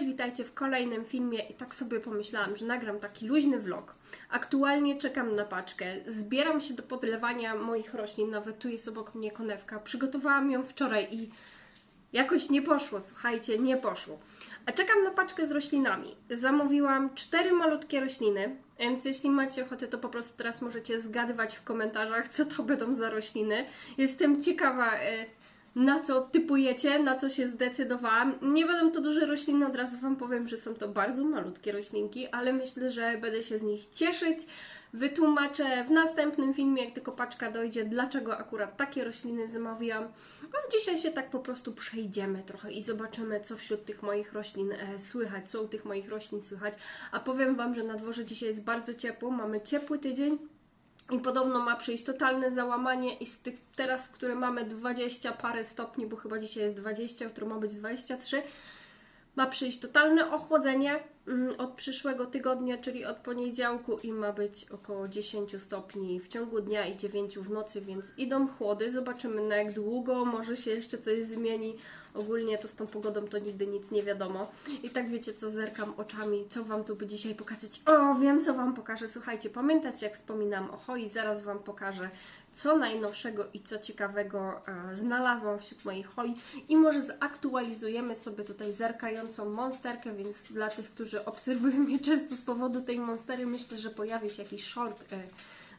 Cześć, witajcie w kolejnym filmie i tak sobie pomyślałam, że nagram taki luźny vlog. Aktualnie czekam na paczkę, zbieram się do podlewania moich roślin, nawet tu jest obok mnie konewka. Przygotowałam ją wczoraj i jakoś nie poszło, słuchajcie, nie poszło. A czekam na paczkę z roślinami. Zamówiłam cztery malutkie rośliny, więc jeśli macie ochotę, to po prostu teraz możecie zgadywać w komentarzach, co to będą za rośliny. Jestem ciekawa, e, na co typujecie, na co się zdecydowałam. Nie będą to duże rośliny, od razu Wam powiem, że są to bardzo malutkie roślinki, ale myślę, że będę się z nich cieszyć. Wytłumaczę w następnym filmie, jak tylko paczka dojdzie, dlaczego akurat takie rośliny zamówiłam. A dzisiaj się tak po prostu przejdziemy trochę i zobaczymy, co wśród tych moich roślin e, słychać, co u tych moich roślin słychać. A powiem Wam, że na dworze dzisiaj jest bardzo ciepło, mamy ciepły tydzień. I podobno ma przyjść totalne załamanie i z tych teraz, które mamy 20 parę stopni, bo chyba dzisiaj jest 20, jutro ma być 23, ma przyjść totalne ochłodzenie mm, od przyszłego tygodnia, czyli od poniedziałku i ma być około 10 stopni w ciągu dnia i 9 w nocy, więc idą chłody. Zobaczymy na jak długo, może się jeszcze coś zmieni. Ogólnie to z tą pogodą to nigdy nic nie wiadomo. I tak wiecie co, zerkam oczami, co Wam tu by dzisiaj pokazać. O, wiem co Wam pokażę. Słuchajcie, pamiętacie jak wspominam o hoi, zaraz Wam pokażę co najnowszego i co ciekawego e, znalazłam wśród moich hoi. I może zaktualizujemy sobie tutaj zerkającą monsterkę, więc dla tych, którzy obserwują mnie często z powodu tej monstery, myślę, że pojawi się jakiś short e,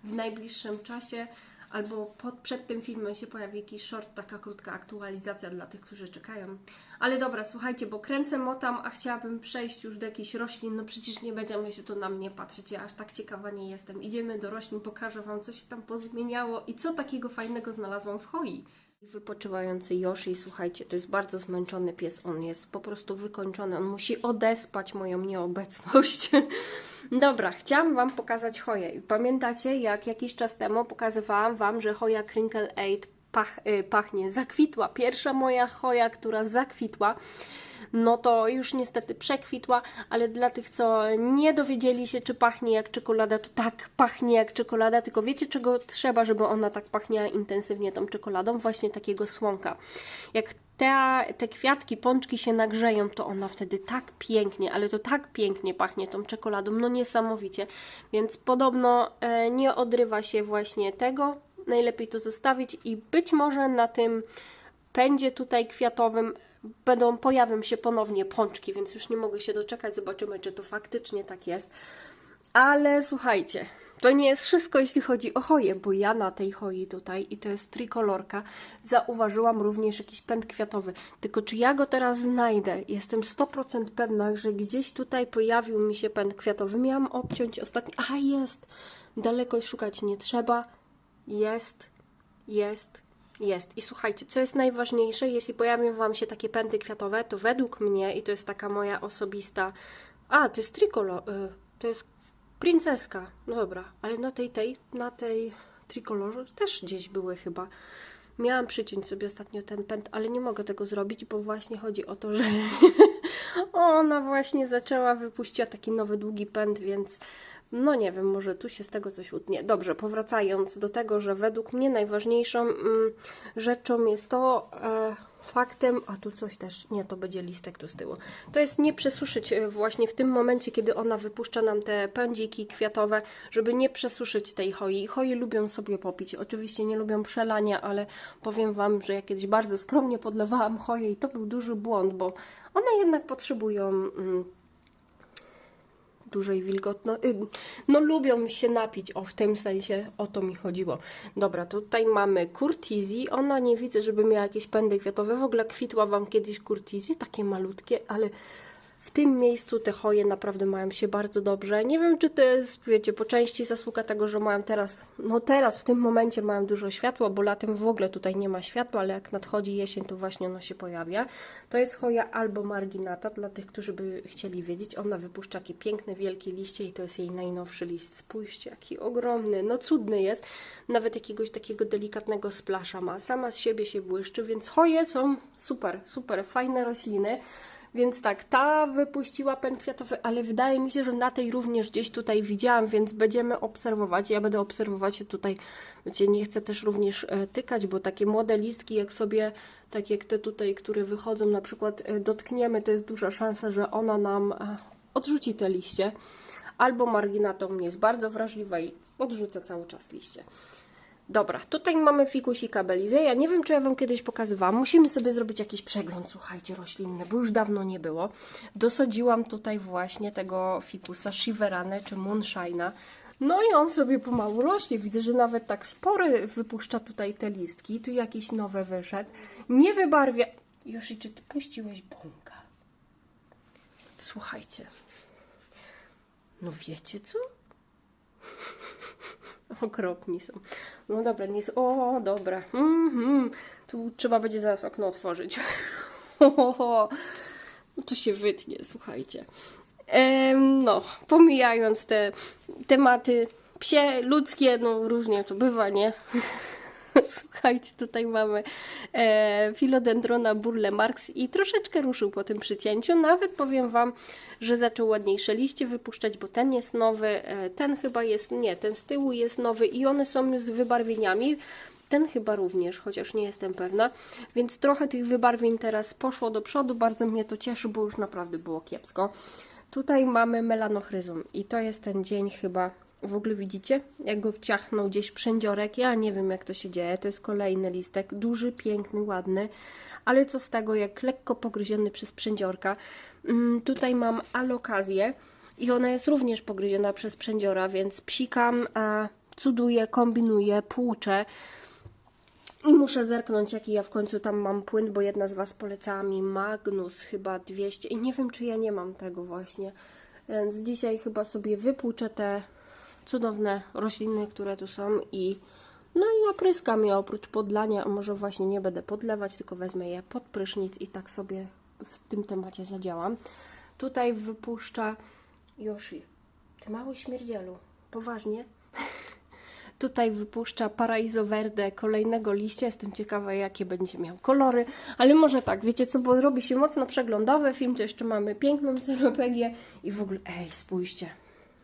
w najbliższym czasie albo pod, przed tym filmem się pojawi jakiś short, taka krótka aktualizacja dla tych, którzy czekają. Ale dobra, słuchajcie, bo kręcę motam, a chciałabym przejść już do jakichś roślin. No przecież nie będziemy się tu na mnie patrzeć, ja aż tak ciekawa nie jestem. Idziemy do roślin, pokażę Wam, co się tam pozmieniało i co takiego fajnego znalazłam w hoi. Wypoczywający Yoshi, słuchajcie, to jest bardzo zmęczony pies, on jest po prostu wykończony, on musi odespać moją nieobecność. Dobra, chciałam Wam pokazać choję. Pamiętacie, jak jakiś czas temu pokazywałam Wam, że choja Crinkle 8 pach, y, pachnie, zakwitła. Pierwsza moja choja, która zakwitła no to już niestety przekwitła, ale dla tych, co nie dowiedzieli się, czy pachnie jak czekolada, to tak, pachnie jak czekolada, tylko wiecie, czego trzeba, żeby ona tak pachniała intensywnie tą czekoladą? Właśnie takiego słonka. Jak te, te kwiatki, pączki się nagrzeją, to ona wtedy tak pięknie, ale to tak pięknie pachnie tą czekoladą, no niesamowicie. Więc podobno e, nie odrywa się właśnie tego. Najlepiej to zostawić i być może na tym pędzie tutaj kwiatowym będą, pojawią się ponownie pączki, więc już nie mogę się doczekać, zobaczymy, czy to faktycznie tak jest. Ale słuchajcie, to nie jest wszystko, jeśli chodzi o choję, bo ja na tej choi tutaj, i to jest trikolorka, zauważyłam również jakiś pęd kwiatowy. Tylko czy ja go teraz znajdę? Jestem 100% pewna, że gdzieś tutaj pojawił mi się pęd kwiatowy. Miałam obciąć ostatni... Aha, jest! Daleko szukać nie trzeba. Jest, jest, jest. I słuchajcie, co jest najważniejsze, jeśli pojawią Wam się takie pędy kwiatowe, to według mnie, i to jest taka moja osobista... A, to jest trikolor, y, to jest princeska. No dobra, ale na tej, tej, na tej trikolorze też gdzieś były chyba. Miałam przyciąć sobie ostatnio ten pęd, ale nie mogę tego zrobić, bo właśnie chodzi o to, że ona właśnie zaczęła, wypuściła taki nowy, długi pęd, więc no nie wiem, może tu się z tego coś utnie. Dobrze, powracając do tego, że według mnie najważniejszą mm, rzeczą jest to e, faktem, a tu coś też, nie, to będzie listek tu z tyłu. To jest nie przesuszyć e, właśnie w tym momencie, kiedy ona wypuszcza nam te pędziki kwiatowe, żeby nie przesuszyć tej hoi. Hoi lubią sobie popić, oczywiście nie lubią przelania, ale powiem Wam, że ja kiedyś bardzo skromnie podlewałam hoje i to był duży błąd, bo one jednak potrzebują... Mm, dużej wilgotności. No lubią się napić, o w tym sensie o to mi chodziło. Dobra, tutaj mamy Curtizi. Ona nie widzę, żeby miała jakieś pędy kwiatowe. W ogóle kwitła Wam kiedyś Curtizi, takie malutkie, ale w tym miejscu te choje naprawdę mają się bardzo dobrze. Nie wiem, czy to jest, wiecie, po części zasługa tego, że mają teraz, no teraz, w tym momencie mają dużo światła, bo latem w ogóle tutaj nie ma światła, ale jak nadchodzi jesień, to właśnie ono się pojawia. To jest choja albo marginata, dla tych, którzy by chcieli wiedzieć. Ona wypuszcza takie piękne, wielkie liście i to jest jej najnowszy list. Spójrzcie, jaki ogromny, no cudny jest. Nawet jakiegoś takiego delikatnego splasza ma. Sama z siebie się błyszczy, więc choje są super, super, fajne rośliny. Więc tak, ta wypuściła pęd kwiatowy, ale wydaje mi się, że na tej również gdzieś tutaj widziałam, więc będziemy obserwować. Ja będę obserwować się tutaj, wiecie, nie chcę też również e, tykać, bo takie młode listki, jak sobie, tak jak te tutaj, które wychodzą, na przykład e, dotkniemy, to jest duża szansa, że ona nam e, odrzuci te liście. Albo mnie jest bardzo wrażliwa i odrzuca cały czas liście. Dobra, tutaj mamy fikusika. Ja nie wiem, czy ja Wam kiedyś pokazywałam. Musimy sobie zrobić jakiś przegląd, słuchajcie, roślinny, bo już dawno nie było. Dosadziłam tutaj właśnie tego fikusa Shiverane czy Moonshine'a. No i on sobie pomału rośnie. Widzę, że nawet tak spory wypuszcza tutaj te listki. Tu jakieś nowe wyszedł. Nie wybarwia... Już i czy Ty puściłeś bąka? Słuchajcie. No wiecie co? Okropni są. No dobra, nie jest. O, dobra. Mhm. Tu trzeba będzie zaraz okno otworzyć. No to się wytnie, słuchajcie. Em, no, pomijając te tematy psie, ludzkie, no różnie to bywa, nie? Słuchajcie, tutaj mamy e, Philodendrona Burle Marx i troszeczkę ruszył po tym przycięciu. Nawet powiem Wam, że zaczął ładniejsze liście wypuszczać, bo ten jest nowy, e, ten chyba jest, nie, ten z tyłu jest nowy i one są z wybarwieniami. Ten chyba również, chociaż nie jestem pewna. Więc trochę tych wybarwień teraz poszło do przodu. Bardzo mnie to cieszy, bo już naprawdę było kiepsko. Tutaj mamy melanochryzum i to jest ten dzień chyba w ogóle widzicie, jak go wciachnął gdzieś przędziorek. Ja nie wiem, jak to się dzieje. To jest kolejny listek. Duży, piękny, ładny. Ale co z tego, jak lekko pogryziony przez przędziorka. Mm, tutaj mam alokazję i ona jest również pogryziona przez przędziora, więc psikam, a cuduję, kombinuję, płuczę. I muszę zerknąć, jaki ja w końcu tam mam płyn, bo jedna z Was polecała mi Magnus chyba 200 i nie wiem, czy ja nie mam tego właśnie. Więc dzisiaj chyba sobie wypłuczę te cudowne rośliny, które tu są i no i opryskam je oprócz podlania, może właśnie nie będę podlewać, tylko wezmę je pod prysznic i tak sobie w tym temacie zadziałam. Tutaj wypuszcza Yoshi. Ty mały śmierdzielu. Poważnie? Tutaj wypuszcza Paraiso Verde kolejnego liścia. Jestem ciekawa, jakie będzie miał kolory. Ale może tak, wiecie co, bo robi się mocno przeglądowy film, to jeszcze mamy piękną ceropegię i w ogóle, ej, spójrzcie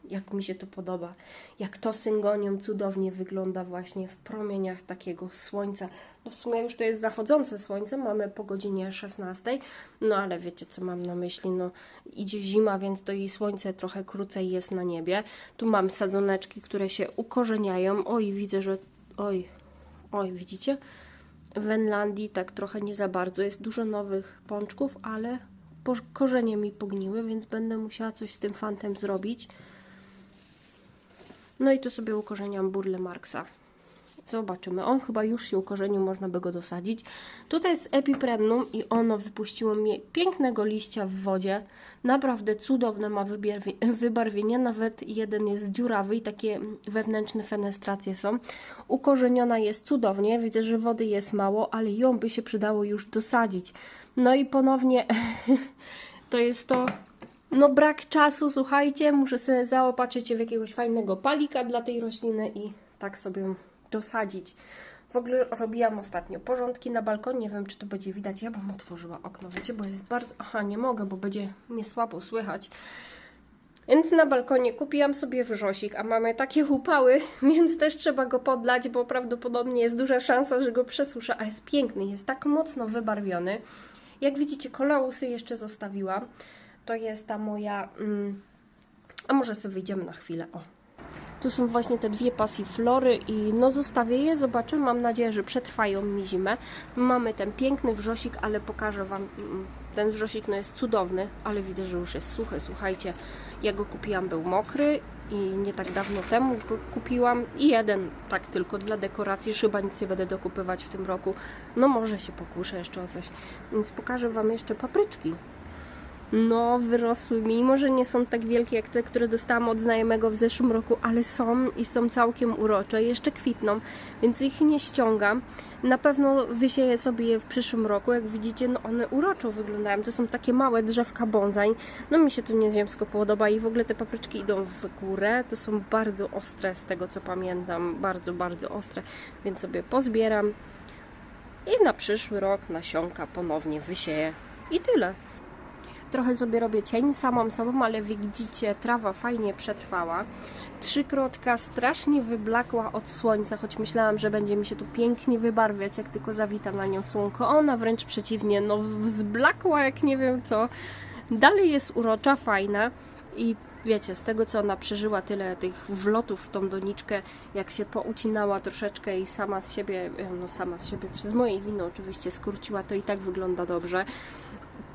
jak mi się to podoba. Jak to syngonium cudownie wygląda właśnie w promieniach takiego słońca. No w sumie już to jest zachodzące słońce, mamy po godzinie 16, no ale wiecie co mam na myśli, no idzie zima, więc to jej słońce trochę krócej jest na niebie. Tu mam sadzoneczki, które się ukorzeniają. Oj, widzę, że... Oj, oj, widzicie? W Wenlandii tak trochę nie za bardzo. Jest dużo nowych pączków, ale korzenie mi pogniły, więc będę musiała coś z tym fantem zrobić. No i tu sobie ukorzeniam burle Marksa. Zobaczymy. On chyba już się ukorzenił, można by go dosadzić. Tutaj jest epipremnum i ono wypuściło mi pięknego liścia w wodzie. Naprawdę cudowne ma wybarwienie. Nawet jeden jest dziurawy i takie wewnętrzne fenestracje są. Ukorzeniona jest cudownie. Widzę, że wody jest mało, ale ją by się przydało już dosadzić. No i ponownie to jest to no brak czasu, słuchajcie, muszę sobie zaopatrzyć się w jakiegoś fajnego palika dla tej rośliny i tak sobie dosadzić. W ogóle robiłam ostatnio porządki na balkonie, nie wiem czy to będzie widać, ja bym otworzyła okno, wiecie, bo jest bardzo... Aha, nie mogę, bo będzie mnie słabo słychać. Więc na balkonie kupiłam sobie wrzosik, a mamy takie upały, więc też trzeba go podlać, bo prawdopodobnie jest duża szansa, że go przesuszę, a jest piękny, jest tak mocno wybarwiony. Jak widzicie, kolausy jeszcze zostawiłam to jest ta moja... Mm, a może sobie wyjdziemy na chwilę, o. Tu są właśnie te dwie pasiflory i no zostawię je, zobaczymy, mam nadzieję, że przetrwają mi zimę. Mamy ten piękny wrzosik, ale pokażę Wam, mm, ten wrzosik no jest cudowny, ale widzę, że już jest suchy, słuchajcie, ja go kupiłam, był mokry i nie tak dawno temu go kupiłam. I jeden tak tylko dla dekoracji, chyba nic nie będę dokupywać w tym roku, no może się pokuszę jeszcze o coś, więc pokażę Wam jeszcze papryczki, no, wyrosły, mimo że nie są tak wielkie jak te, które dostałam od znajomego w zeszłym roku, ale są i są całkiem urocze, jeszcze kwitną, więc ich nie ściągam. Na pewno wysieję sobie je w przyszłym roku, jak widzicie, no one uroczo wyglądają, to są takie małe drzewka bonsai, no mi się to nieziemsko podoba i w ogóle te papryczki idą w górę, to są bardzo ostre z tego co pamiętam, bardzo, bardzo ostre, więc sobie pozbieram i na przyszły rok nasionka ponownie wysieję. I tyle. Trochę sobie robię cień samą sobą, ale widzicie, trawa fajnie przetrwała. Trzykrotka strasznie wyblakła od słońca, choć myślałam, że będzie mi się tu pięknie wybarwiać, jak tylko zawita na nią słonko. Ona wręcz przeciwnie, no zblakła jak nie wiem co. Dalej jest urocza, fajna i wiecie, z tego co ona przeżyła tyle tych wlotów w tą doniczkę, jak się poucinała troszeczkę i sama z siebie, no sama z siebie, przez moje wino oczywiście skróciła, to i tak wygląda dobrze.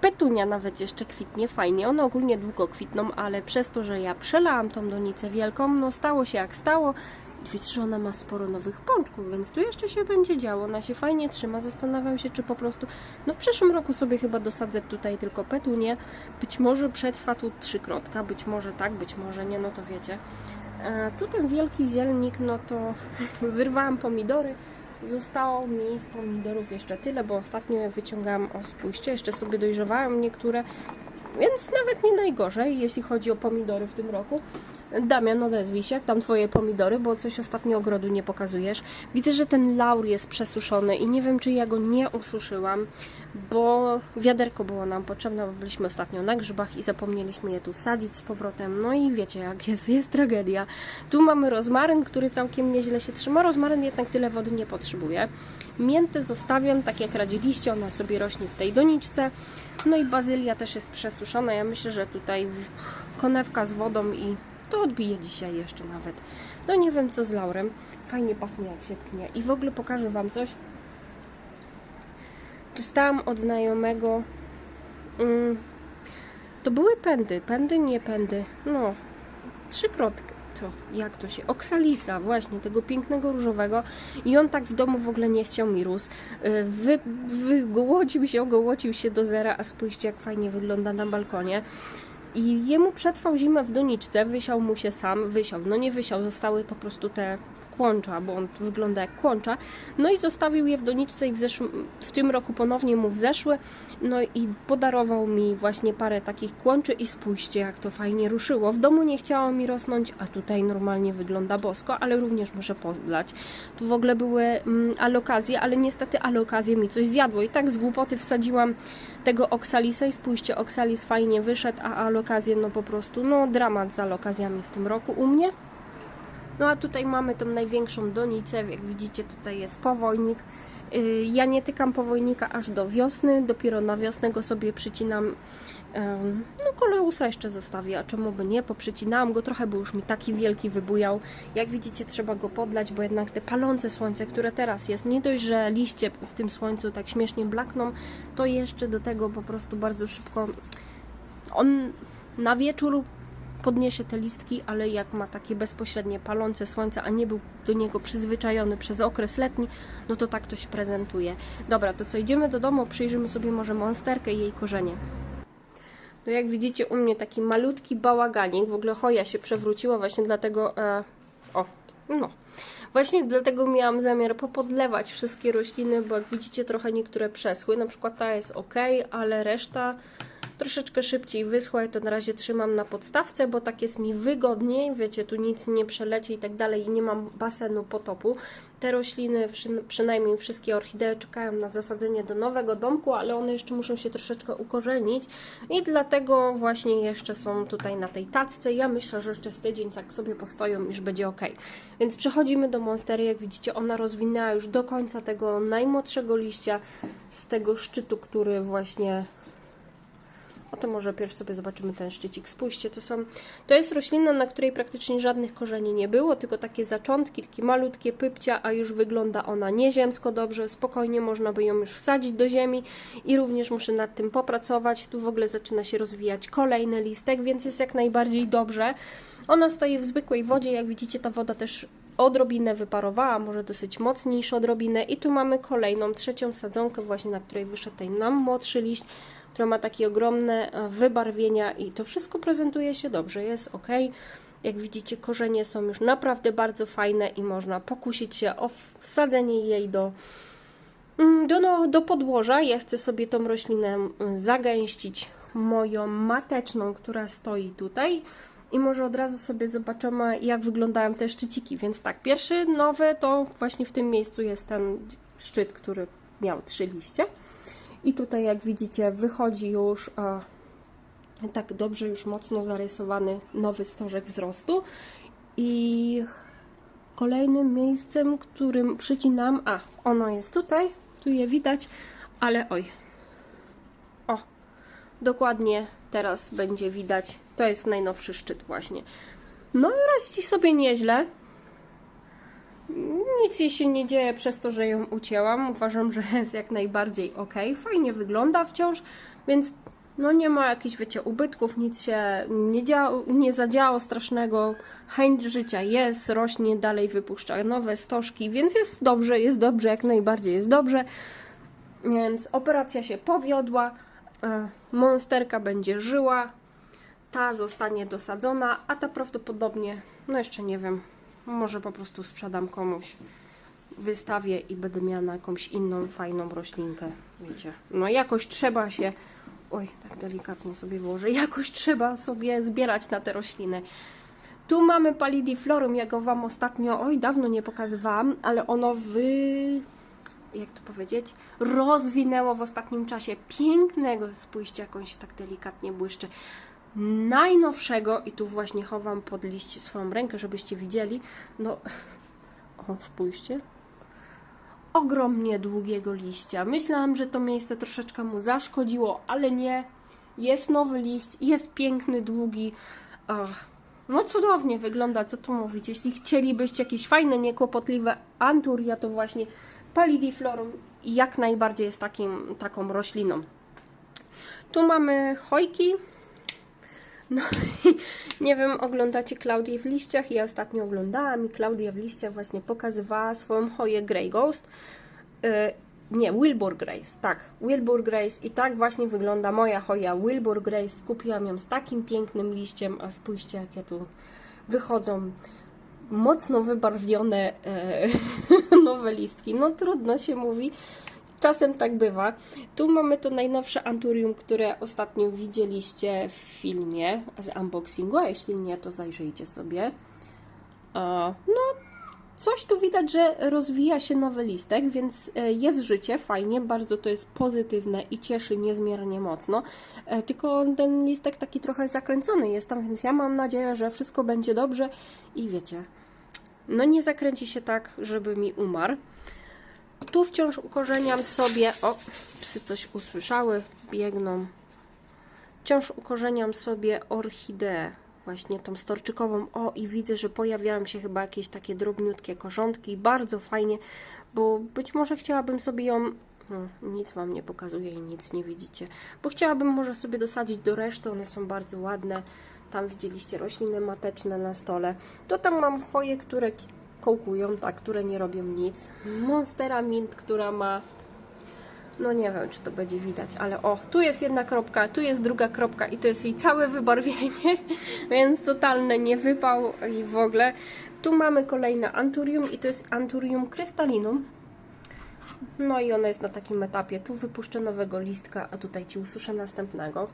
Petunia nawet jeszcze kwitnie fajnie. One ogólnie długo kwitną, ale przez to, że ja przelałam tą donicę wielką, no stało się jak stało. Widzę, że ona ma sporo nowych pączków, więc tu jeszcze się będzie działo. Ona się fajnie trzyma. Zastanawiam się, czy po prostu. No w przyszłym roku sobie chyba dosadzę tutaj tylko petunię. Być może przetrwa tu trzykrotka, być może tak, być może nie, no to wiecie. A tu ten wielki zielnik, no to wyrwałam pomidory. Zostało mi z pomidorów jeszcze tyle, bo ostatnio wyciągałam, o spójrzcie, jeszcze sobie dojrzewałam niektóre, więc nawet nie najgorzej, jeśli chodzi o pomidory w tym roku. Damian, odezwij się, jak tam twoje pomidory, bo coś ostatnio ogrodu nie pokazujesz. Widzę, że ten laur jest przesuszony i nie wiem, czy ja go nie ususzyłam, bo wiaderko było nam potrzebne, bo byliśmy ostatnio na grzybach i zapomnieliśmy je tu wsadzić z powrotem. No i wiecie, jak jest, jest tragedia. Tu mamy rozmaryn, który całkiem nieźle się trzyma. Rozmaryn jednak tyle wody nie potrzebuje. Miętę zostawiam, tak jak radziliście, ona sobie rośnie w tej doniczce. No i bazylia też jest przesuszona. Ja myślę, że tutaj konewka z wodą i to odbije dzisiaj jeszcze nawet. No nie wiem co z laurem. Fajnie pachnie jak się tknie. I w ogóle pokażę Wam coś. Dostałam od znajomego. Mm, to były pędy. Pędy, nie pędy. No, trzykrotkę. To, jak to się? Oksalisa, właśnie, tego pięknego różowego. I on tak w domu w ogóle nie chciał mi rósł. Y, wy, się, ogołocił się do zera, a spójrzcie jak fajnie wygląda na balkonie. I jemu przetrwał zimę w doniczce, wysiał mu się sam, wysiał, no nie wysiał, zostały po prostu te kłącza, bo on wygląda jak kłącza. No i zostawił je w doniczce i w, zeszłym, w tym roku ponownie mu wzeszły. No i podarował mi właśnie parę takich kłączy i spójrzcie jak to fajnie ruszyło. W domu nie chciało mi rosnąć, a tutaj normalnie wygląda bosko, ale również muszę podlać. Tu w ogóle były mm, alokazje, ale niestety alokazje mi coś zjadło i tak z głupoty wsadziłam tego oksalisa i spójrzcie, oksalis fajnie wyszedł, a alokazje no po prostu, no dramat z alokazjami w tym roku u mnie. No a tutaj mamy tą największą donicę, jak widzicie tutaj jest powojnik. Y, ja nie tykam powojnika aż do wiosny, dopiero na wiosnę go sobie przycinam. No koleusa jeszcze zostawię, a czemu by nie? Poprzycinałam go trochę, bo już mi taki wielki wybujał. Jak widzicie trzeba go podlać, bo jednak te palące słońce, które teraz jest, nie dość, że liście w tym słońcu tak śmiesznie blakną, to jeszcze do tego po prostu bardzo szybko on na wieczór podniesie te listki, ale jak ma takie bezpośrednie palące słońce, a nie był do niego przyzwyczajony przez okres letni, no to tak to się prezentuje. Dobra, to co, idziemy do domu, przyjrzymy sobie może monsterkę i jej korzenie. No jak widzicie u mnie taki malutki bałaganik, w ogóle choja się przewróciła właśnie dlatego, e, o, no, Właśnie dlatego miałam zamiar popodlewać wszystkie rośliny, bo jak widzicie trochę niektóre przeschły, na przykład ta jest ok, ale reszta troszeczkę szybciej wyschła i to na razie trzymam na podstawce, bo tak jest mi wygodniej, wiecie, tu nic nie przeleci i tak dalej i nie mam basenu potopu. Te rośliny, przynajmniej wszystkie orchidee czekają na zasadzenie do nowego domku, ale one jeszcze muszą się troszeczkę ukorzenić i dlatego właśnie jeszcze są tutaj na tej tacce. Ja myślę, że jeszcze z tydzień tak sobie postoją, już będzie ok. Więc przechodzimy do monstery, jak widzicie ona rozwinęła już do końca tego najmłodszego liścia z tego szczytu, który właśnie o to może pierw sobie zobaczymy ten szczycik. Spójrzcie, to są, to jest roślina, na której praktycznie żadnych korzeni nie było, tylko takie zaczątki, takie malutkie pypcia, a już wygląda ona nieziemsko dobrze, spokojnie można by ją już wsadzić do ziemi i również muszę nad tym popracować. Tu w ogóle zaczyna się rozwijać kolejny listek, więc jest jak najbardziej dobrze. Ona stoi w zwykłej wodzie, jak widzicie ta woda też odrobinę wyparowała, może dosyć mocniejszą odrobinę i tu mamy kolejną, trzecią sadzonkę właśnie, na której wyszedł ten nam młodszy liść która ma takie ogromne wybarwienia i to wszystko prezentuje się dobrze, jest ok. Jak widzicie, korzenie są już naprawdę bardzo fajne i można pokusić się o wsadzenie jej do, mm, do, no, do podłoża. Ja chcę sobie tą roślinę mm, zagęścić moją mateczną, która stoi tutaj. I może od razu sobie zobaczymy, jak wyglądają te szczyciki. Więc tak, pierwszy nowy to właśnie w tym miejscu jest ten szczyt, który miał trzy liście. I tutaj jak widzicie wychodzi już tak dobrze już mocno zarysowany nowy stożek wzrostu. I kolejnym miejscem, którym przycinam, a ono jest tutaj, tu je widać, ale oj, o, dokładnie teraz będzie widać, to jest najnowszy szczyt właśnie. No i radzi sobie nieźle. Nic jej się nie dzieje przez to, że ją ucięłam. Uważam, że jest jak najbardziej ok. Fajnie wygląda wciąż, więc no nie ma jakichś, wiecie, ubytków, nic się nie, działo, nie zadziało strasznego. Chęć życia jest, rośnie, dalej wypuszcza nowe stożki, więc jest dobrze, jest dobrze, jak najbardziej jest dobrze. Więc operacja się powiodła. e, Monsterka będzie żyła. Ta zostanie dosadzona, a ta prawdopodobnie, no jeszcze nie wiem, może po prostu sprzedam komuś, wystawię i będę miała na jakąś inną fajną roślinkę. Wiecie, no jakoś trzeba się, oj, tak delikatnie sobie włożę, jakoś trzeba sobie zbierać na te rośliny. Tu mamy Palidiflorum, ja go Wam ostatnio, oj, dawno nie pokazywałam, ale ono wy... jak to powiedzieć? Rozwinęło w ostatnim czasie pięknego, spójrzcie, jak on się tak delikatnie błyszczy najnowszego i tu właśnie chowam pod liść swoją rękę, żebyście widzieli. No, o, spójrzcie. Ogromnie długiego liścia. Myślałam, że to miejsce troszeczkę mu zaszkodziło, ale nie. Jest nowy liść, jest piękny, długi. Ach, no cudownie wygląda, co tu mówić. Jeśli chcielibyście jakieś fajne, niekłopotliwe anturia, to właśnie Palidiflorum jak najbardziej jest takim, taką rośliną. Tu mamy chojki, no i nie wiem, oglądacie Klaudię w liściach? Ja ostatnio oglądałam i Klaudia w liściach właśnie pokazywała swoją choję Grey Ghost. Yy, nie, Wilbur Grace, tak, Wilbur Grace i tak właśnie wygląda moja choja Wilbur Grace. Kupiłam ją z takim pięknym liściem, a spójrzcie jakie tu wychodzą mocno wybarwione e, nowe listki. No trudno się mówi, Czasem tak bywa. Tu mamy to najnowsze Anturium, które ostatnio widzieliście w filmie z unboxingu, a jeśli nie, to zajrzyjcie sobie. No, coś tu widać, że rozwija się nowy listek, więc e, jest życie, fajnie, bardzo to jest pozytywne i cieszy niezmiernie mocno. E, tylko ten listek taki trochę zakręcony jest tam, więc ja mam nadzieję, że wszystko będzie dobrze i wiecie, no nie zakręci się tak, żeby mi umarł. Tu wciąż ukorzeniam sobie. O, psy coś usłyszały, biegną. Wciąż ukorzeniam sobie orchideę, właśnie tą storczykową. O, i widzę, że pojawiają się chyba jakieś takie drobniutkie korzątki. Bardzo fajnie, bo być może chciałabym sobie ją. No, nic Wam nie pokazuje i nic nie widzicie. Bo chciałabym może sobie dosadzić do reszty, one są bardzo ładne. Tam widzieliście rośliny mateczne na stole. To tam mam choje, które kołkują, tak, które nie robią nic. Monstera Mint, która ma no nie wiem, czy to będzie widać, ale o, tu jest jedna kropka, tu jest druga kropka i to jest jej całe wybarwienie, więc totalne niewypał i w ogóle. Tu mamy kolejne Anturium i to jest Anturium Crystallinum. No i ono jest na takim etapie. Tu wypuszczę nowego listka, a tutaj Ci ususzę następnego.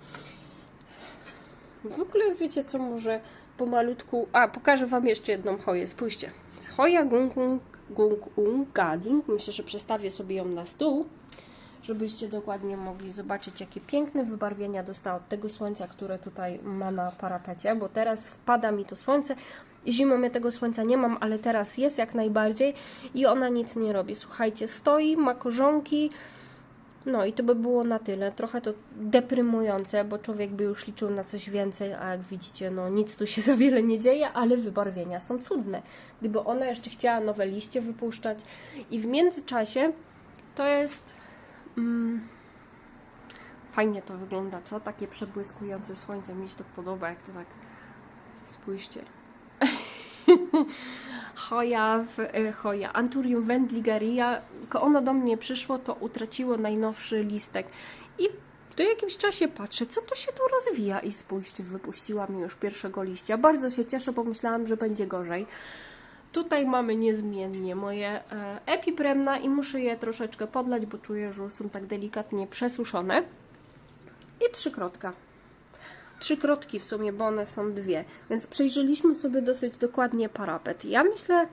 W ogóle wiecie co, może pomalutku... A, pokażę Wam jeszcze jedną choję, spójrzcie. Hoja Gung Gung Gading. Myślę, że przestawię sobie ją na stół, żebyście dokładnie mogli zobaczyć, jakie piękne wybarwienia dostała od tego słońca, które tutaj ma na parapecie, bo teraz wpada mi to słońce. Zimą ja tego słońca nie mam, ale teraz jest jak najbardziej i ona nic nie robi. Słuchajcie, stoi, ma korzonki, no i to by było na tyle. Trochę to deprymujące, bo człowiek by już liczył na coś więcej, a jak widzicie, no nic tu się za wiele nie dzieje, ale wybarwienia są cudne. Gdyby ona jeszcze chciała nowe liście wypuszczać i w międzyczasie to jest... Mm, fajnie to wygląda, co? Takie przebłyskujące słońce, mi się to podoba, jak to tak... Spójrzcie. Hoja, w, e, Hoja, Anturium wendligeria, ono do mnie przyszło, to utraciło najnowszy listek. I po jakimś czasie patrzę, co tu się tu rozwija i spójrzcie, wypuściła mi już pierwszego liścia. Bardzo się cieszę, bo myślałam, że będzie gorzej. Tutaj mamy niezmiennie moje e, epipremna i muszę je troszeczkę podlać, bo czuję, że są tak delikatnie przesuszone. I trzy krotka trzy krotki w sumie, bo one są dwie. Więc przejrzeliśmy sobie dosyć dokładnie parapet. Ja myślę,